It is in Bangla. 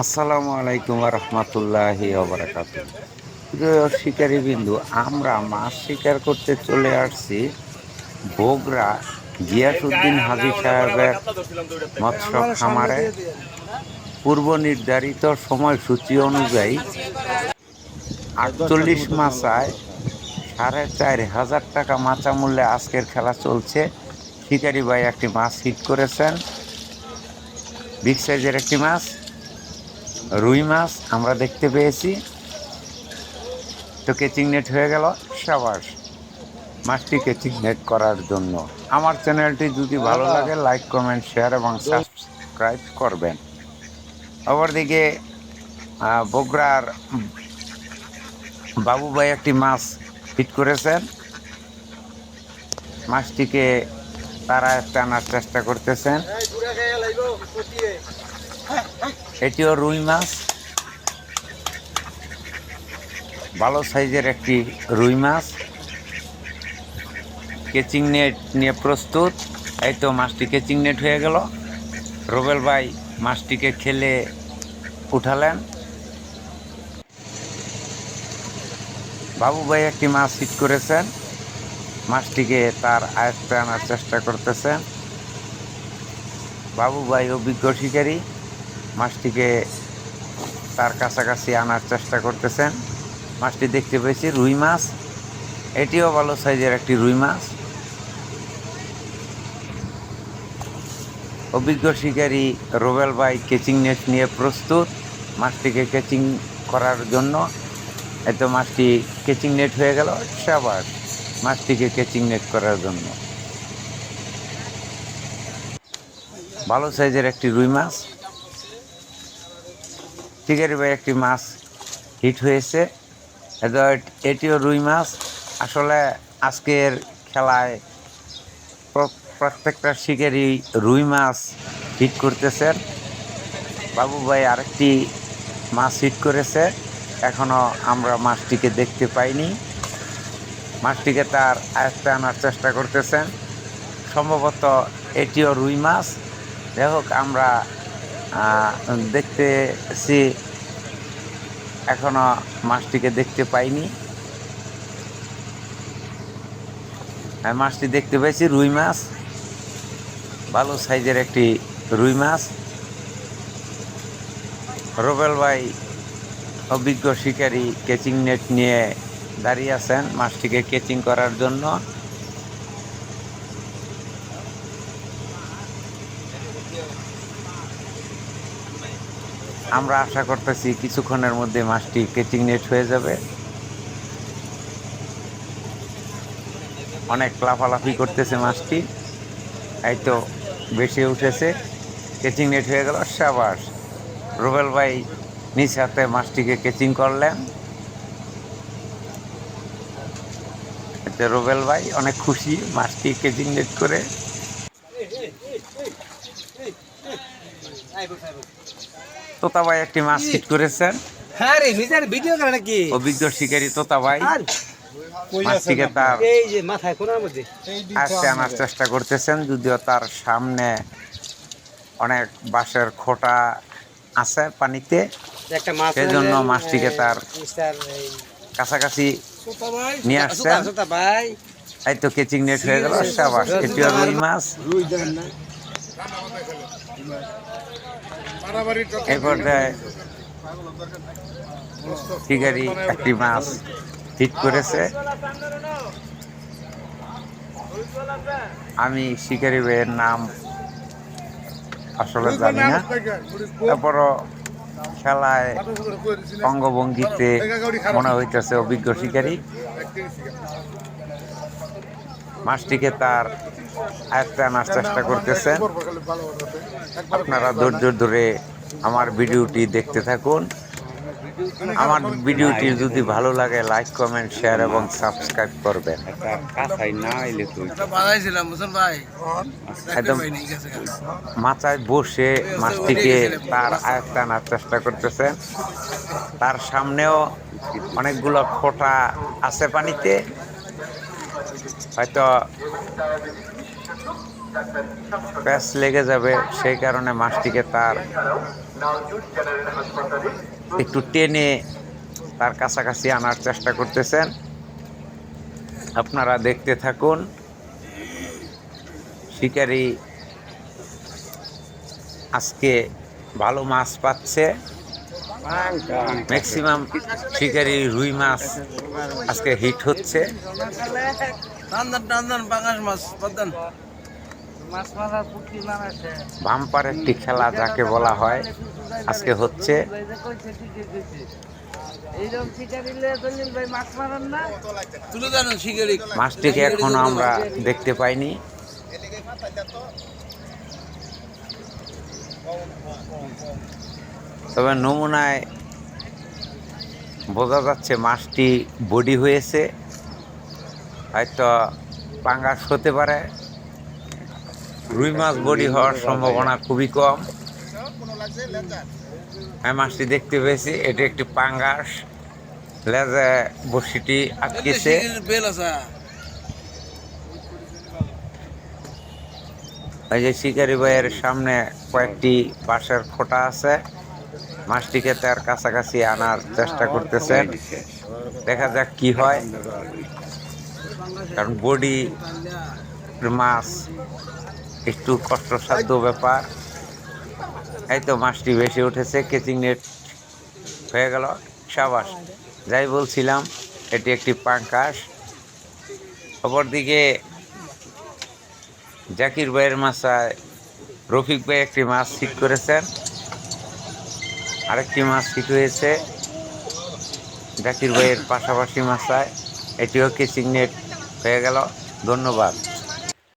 আসসালামু আলাইকুম রহমতুল্লাহি ওবরাকাত প্রিয় শিকারী বিন্দু আমরা মাছ শিকার করতে চলে আসছি বগুড়া গিয়াসুদ্দিন হাজি সাহেবের মৎস্য খামারে। পূর্ব নির্ধারিত সময়সূচি অনুযায়ী আটচল্লিশ মাসায় সাড়ে চার হাজার টাকা মাচা মূল্যে আজকের খেলা চলছে। শিকারি ভাই একটি মাছ হিট করেছেন। বিগ সাইজের একটি মাছ রুই মাছ আমরা দেখতে পেয়েছি। তো কেচিং নেট হয়ে গেল সাবাস। মাছটি কেচিং নেট করার জন্য। আমার চ্যানেলটি যদি ভালো লাগে লাইক কমেন্ট শেয়ার এবং সাবস্ক্রাইব করবেন। অপরদিকে বগুড়ার বাবু ভাই একটি মাছ হিট করেছেন। মাছটিকে তারা টানার চেষ্টা করতেছেন। এটিও রুই মাছ। ভালো সাইজের একটি রুই মাছ। কেচিং নেট নিয়ে প্রস্তুত। এই তো মাছটি কেচিং নেট হয়ে গেল। রোবেল ভাই মাছটিকে খেলে উঠালেন। বাবু ভাই একটি মাছ হিট করেছেন। মাছটিকে তার আয়ত্তে আনার চেষ্টা করতেছেন। বাবু ভাই অভিজ্ঞ শিকারী, মাছটিকে তার কাছাকাছি আনার চেষ্টা করতেছেন। মাছটি দেখতে পেয়েছি, রুই মাছ। এটিও ভালো সাইজের একটি রুই মাছ। অভিজ্ঞ শিকারী রোবেল ভাই কেচিং নেট নিয়ে প্রস্তুত। মাছটিকে কেচিং করার জন্য এত মাছটি কেচিং নেট হয়ে গেল সাবাস মাছটিকে কেচিং নেট করার জন্য। ভালো সাইজের একটি রুই মাছ। শিকারি ভাই একটি মাছ হিট হয়েছে। এটিও রুই মাছ। আসলে আজকের খেলায় প্রত্যেকটা শিকারি রুই মাছ হিট করতেছেন বাবু ভাই আরেকটি মাছ হিট করেছে। এখনও আমরা মাছটিকে দেখতে পাইনি। মাছটিকে তার আয়ত্তে আনার চেষ্টা করতেছেন। সম্ভবত এটিও রুই মাছ। যাই হোক, আমরা দেখতেছি এখনও মাছটিকে দেখতে পাইনি। মাছটি দেখতে পেয়েছি, রুই মাছ। ভালো সাইজের একটি রুই মাছ। রোবেল ভাই অভিজ্ঞ শিকারী কেচিং নেট নিয়ে দাঁড়িয়ে আছেন মাছটিকে কেচিং করার জন্য। আমরা আশা করতেছি কিছুক্ষণের মধ্যে মাছটি কেচিং নেট হয়ে যাবে। অনেক লাফালাফি করতেছে মাছটি এই তো বেশি উঠেছে। কেচিং নেট হয়ে গেল। সাবাস। রুবেল ভাই নিজ হাতে মাছটিকে কেচিং করলেন। এতে রুবেল ভাই অনেক খুশি মাছটি কেচিং নেট করে। তোতা ভাই একটি মাছ হিট করেছেন। হ্যাঁ অভিজ্ঞ শিকারী তোতা ভাই। মাছটিকে তার আসতে আনার চেষ্টা করতেছেন যদিও তার সামনে অনেক বাঁশের খোটা আছে পানিতে। সেজন্য মাছটিকে তার কাছাকাছি নিয়ে আসছেন। এই তো কেচিং নেট হয়ে গেল সাবাস এটিও রুই মাছ। এই পর্যায়ে শিকারি একটি মাছ হিট করেছে। আমি শিকারি ভাইয়ের নাম আসলে জানি না। তারপরও খেলায় অঙ্গভঙ্গিতে মনে হইতেছে অভিজ্ঞ শিকারী। মাছটিকে তার আয়ত্তে আনার চেষ্টা করতেছেন। আপনারা ধৈর্য ধরে আমার ভিডিওটি দেখতে থাকুন। আমার ভিডিওটি যদি ভালো লাগে লাইক কমেন্ট শেয়ার এবং সাবস্ক্রাইব করবেন। ভাই? একদম মাথায় বসে মাছটিকে তার আয়ত্তে আনার চেষ্টা করতেছেন তার সামনেও অনেকগুলো খোটা আছে পানিতে। হয়তো প্যাচ লেগে যাবে সেই কারণে মাছটিকে তার একটু টেনে তার কাছাকাছি আনার চেষ্টা করতেছেন। আপনারা দেখতে থাকুন। শিকারি আজকে ভালো মাছ পাচ্ছে। ম্যাক্সিমাম শিকারি রুই মাছ আজকে হিট হচ্ছে। মাছ বাম্পার একটি খেলা যাকে বলা হয় আজকে হচ্ছে মাছটিকে এখনও আমরা দেখতে পাইনি। তবে নমুনায় বোঝা যাচ্ছে মাছটি বডি হয়েছে। হয়তো পাঙ্গাস হতে পারে। রুই মাছ বডি হওয়ার সম্ভাবনা খুবই কম। আমি মাছটি দেখতে পেয়েছি, এটি একটি পাঙ্গাস। লেজে বসিটি আটকেছে। এই যে শিকারি ভাইয়ের সামনে কয়েকটি বাঁশের খোটা আছে। মাছটিকে তার কাছাকাছি আনার চেষ্টা করতেছেন দেখা যাক কি হয়। কারণ বডি মাছ একটু কষ্টসাধ্য ব্যাপার। এই তো মাছটি বেশি উঠেছে কেচিং নেট হয়ে গেল, সাবাস। যাই বলছিলাম, এটি একটি পাঙ্কাশ। অপরদিকে জাকির ভাইয়ের মাছায় রফিক ভাই একটি মাছ হিট করেছেন। আরেকটি মাছ হিট হয়েছে জাকির ভাইয়ের পাশাপাশি মাছায় এটিও কিচিং নেট হয়ে গেল। ধন্যবাদ।